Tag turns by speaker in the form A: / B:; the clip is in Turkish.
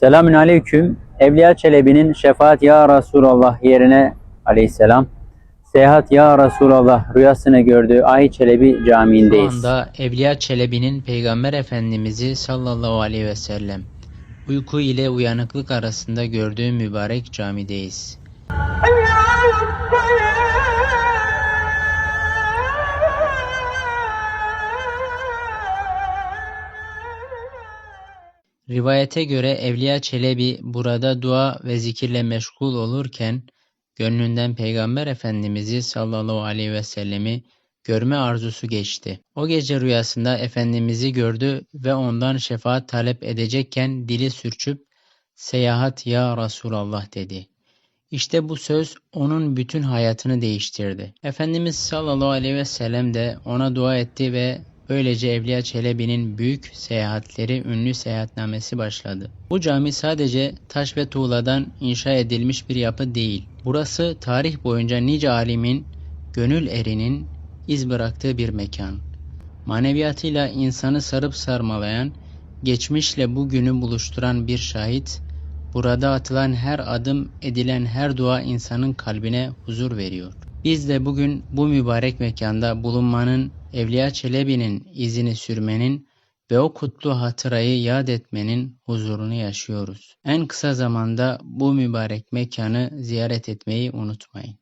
A: Selamün aleyküm. Evliya Çelebi'nin şefaat ya Resulallah yerine aleyhisselam. Seyahat ya Resulallah rüyasını gördüğü Ay Çelebi
B: Şu
A: Camii'ndeyiz.
B: anda Evliya Çelebi'nin Peygamber Efendimiz'i sallallahu aleyhi ve sellem uyku ile uyanıklık arasında gördüğü mübarek camideyiz. Rivayete göre Evliya Çelebi burada dua ve zikirle meşgul olurken gönlünden Peygamber Efendimiz'i sallallahu aleyhi ve sellemi görme arzusu geçti. O gece rüyasında Efendimiz'i gördü ve ondan şefaat talep edecekken dili sürçüp seyahat ya Resulallah dedi. İşte bu söz onun bütün hayatını değiştirdi. Efendimiz sallallahu aleyhi ve sellem de ona dua etti ve böylece Evliya Çelebi'nin büyük seyahatleri ünlü seyahatnamesi başladı. Bu cami sadece taş ve tuğladan inşa edilmiş bir yapı değil. Burası tarih boyunca nice alimin, gönül erinin iz bıraktığı bir mekan. Maneviyatıyla insanı sarıp sarmalayan, geçmişle bugünü buluşturan bir şahit, burada atılan her adım, edilen her dua insanın kalbine huzur veriyor. Biz de bugün bu mübarek mekanda bulunmanın, Evliya Çelebi'nin izini sürmenin ve o kutlu hatırayı yad etmenin huzurunu yaşıyoruz. En kısa zamanda bu mübarek mekanı ziyaret etmeyi unutmayın.